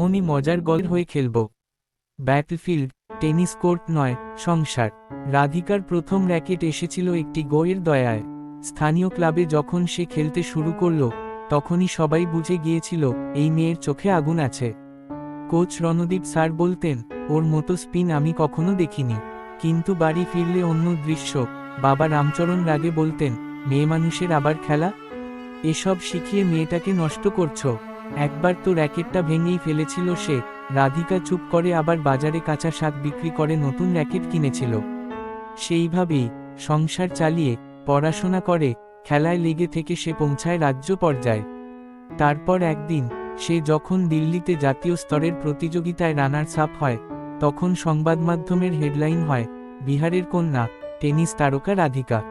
এমনই মজার গল্প হয়ে খেলব। ব্যাটলফিল্ড টেনিস কোর্ট নয়, সংসার। রাধিকার প্রথম র্যাকেট এসেছিল একটি গোয়ের দয়ায়। স্থানীয় ক্লাবে যখন সে খেলতে শুরু করল, তখনই সবাই বুঝে গিয়েছিল, এই মেয়ের চোখে আগুন আছে। কোচ রণদীপ স্যার বলতেন, ওর মতো স্পিন আমি কখনো দেখিনি। কিন্তু বাড়ি ফিরলে অন্য দৃশ্য। বাবা রামচরণ রাগে বলতেন, মেয়ে মানুষের আবার খেলা? এসব শিখিয়ে মেয়েটাকে নষ্ট করছ। একবার তো র্যাকেটটা ভেঙেই ফেলেছিল সে, রাধিকা চুপ করে আবার বাজারে কাঁচা শাক বিক্রি করে নতুন র্যাকেট কিনেছিল। সেইভাবেই সংসার চালিয়ে, পড়াশোনা করে, খেলায় লেগে থেকে সে পৌঁছায় রাজ্য পর্যায়ে। তারপর একদিন, সে যখন দিল্লিতে জাতীয় স্তরের প্রতিযোগিতায় রানার্স আপ হয়, তখন সংবাদ মাধ্যমের হেডলাইন হয়, বিহারের কন্যা, টেনিস তারকা রাধিকা।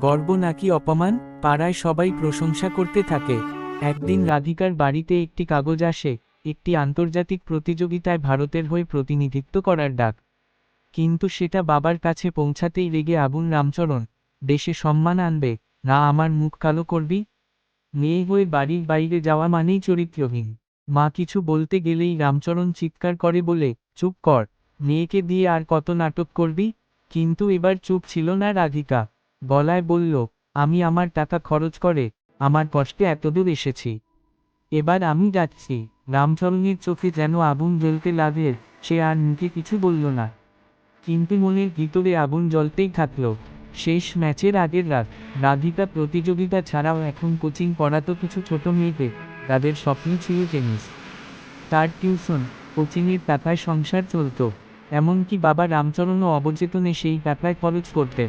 গর্ব নাকি অপমান? পাড়ায় সবাই প্রশংসা করতে থাকে। একদিন রাধিকার বাড়িতে একটি কাগজ আসে একটি আন্তর্জাতিক প্রতিযোগিতায় ভারতের হয়ে প্রতিনিধিত্ব করার ডাক। কিন্তু সেটা বাবার কাছে পৌঁছাতেই রেগে আগুন রামচরণ দেশে সম্মান আনবে না আমার মুখ কালো করবি? মেয়ে হয়ে বাড়ির বাইরে যাওয়া মানেই চরিত্রহীন। মা কিছু বলতে গেলেই রামচরণ চিৎকার করে বলে চুপ কর মেয়েকে দিয়ে আর কত নাটক করবি? কিন্তু এবার চুপ ছিল না রাধিকা। গলায় বলল আমি আমার টাকা খরচ করে আমার কষ্টে এতদূর এসেছি। এবার আমি যাচ্ছি। রামচরণের চোখে যেন আগুন জ্বলতে লাগে, সে আর মুখে কিছু বলল না। কিন্তু মনের ভিতরে আগুন জ্বলতেই থাকল। শেষ ম্যাচের আগের রাত, রাধিকা প্রতিযোগিতা ছাড়াও এখন কোচিং পড়াতো কিছু ছোট মেয়েদের তাদের স্বপ্ন ছিল টেনিস তার টিউশন, কোচিংয়ের টাকায় সংসার চলত। এমনকি বাবা রামচরণও অবচেতনে সেই টাকায় খরচ করতে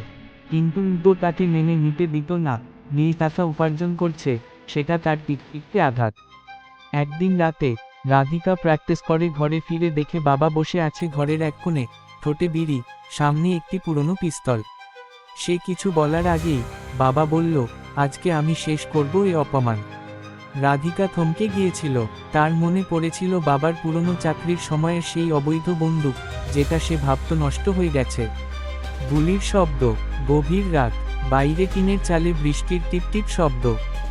কিন্তু উল্টো তাকে মেনে নিতে দিত না। মেয়ে টাকা উপার্জন করছে, সেটা তার টিকটিকতে আঘাত। একদিন রাতে, রাধিকা প্র্যাকটিস করে ঘরে ফিরে দেখে বাবা বসে আছে ঘরের এক কোণে, ঠোঁটে বিড়ি, সামনে একটি পুরনো পিস্তল। সে কিছু বলার আগেই, বাবা বলল, আজকে আমি শেষ করব এ অপমান। রাধিকা থমকে গিয়েছিল, তার মনে পড়েছিল বাবার পুরনো চাকরির সময়ের সেই অবৈধ বন্দুক, যেটা সে ভাবত নষ্ট হয়ে গেছে। গুলির শব্দ, গভীর রাত। বাইরে টিনের চালে বৃষ্টির টিপটিপ শব্দ।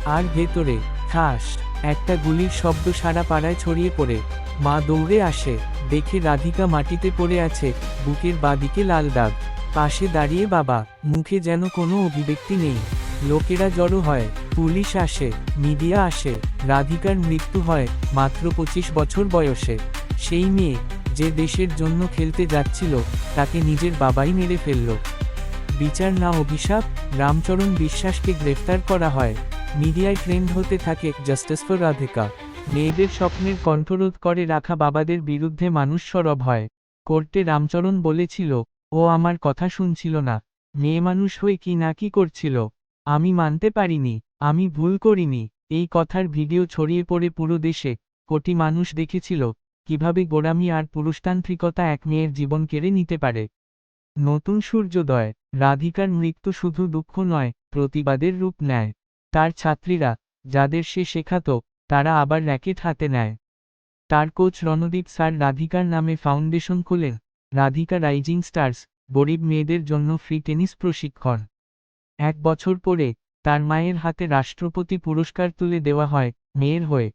আর ভেতরে, ঠাস, একটা গুলির শব্দ সারা পাড়ায় ছড়িয়ে পড়ে। মা দৌড়ে আসে, দেখে রাধিকা মাটিতে পড়ে আছে, বুকের বাদিকে লাল দাগ। পাশে দাঁড়িয়ে বাবা, মুখে যেন কোনো অভিব্যক্তি নেই। লোকেরা জড়ো হয়, পুলিশ আসে, মিডিয়া আসে, রাধিকার মৃত্যু হয়, মাত্র পঁচিশ বছর বয়সে। সেই মেয়ে, যে দেশের জন্য খেলতে যাচ্ছিল, তাকে নিজের বাবাই মেরে ফেলল। বিচার না অভিশাপ, রামচরণ বিশ্বাসকে গ্রেফতার করা হয়। মিডিয়ায় ট্রেন্ড হতে থাকে, জাস্টিস ফর রাধিকা। মেয়েদের স্বপ্নের কণ্ঠরোধ করে রাখা বাবাদের বিরুদ্ধে মানুষ সরব হয়। কোর্টে রামচরণ বলেছিল, ও আমার কথা শুনছিল না। মেয়ে মানুষ হয়ে কি না কি করছিল? আমি মানতে পারিনি। আমি ভুল করিনি। এই কথার ভিডিও ছড়িয়ে পড়ে পুরো দেশে। কোটি মানুষ দেখেছিল, কীভাবে গোড়ামি আর পুরুষতান্ত্রিকতা এক মেয়ের জীবন কেড়ে নিতে পারে। নতুন সূর্যোদয়, রাধিকার মৃত্যু শুধু দুঃখ নয়, প্রতিবাদের রূপ নেয়। তার ছাত্রীরা, যাদের সে শেখাত, তারা আবার র্যাকেট হাতে নেয়। তার কোচ রণদীপ স্যার রাধিকার নামে ফাউন্ডেশন খোলেন। রাধিকা রাইজিং স্টার্স, গরিব মেয়েদের জন্য ফ্রি টেনিস প্রশিক্ষণ। এক বছর পরে, তার মায়ের হাতে রাষ্ট্রপতি পুরস্কার তুলে দেওয়া হয়, মেয়ের হয়ে।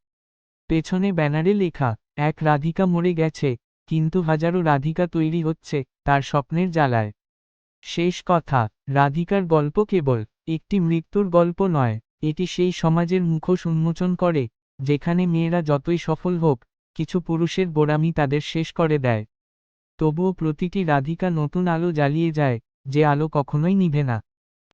পেছনে ব্যানারে লেখা, এক রাধিকা মরে গেছে, কিন্তু হাজারো রাধিকা তৈরি হচ্ছে। তার স্বপ্নের জ্বালায়। শেষ কথা, রাধিকার গল্প কেবল একটি মৃত্যুর গল্প নয়, এটি সেই সমাজের মুখোশ উন্মোচন করে, যেখানে মেয়েরা যতই সফল হোক, কিছু পুরুষের গোড়ামি তাদের শেষ করে দেয়। তবুও প্রতিটি রাধিকা নতুন আলো জ্বালিয়ে যায়, যে আলো কখনোই নিভে না।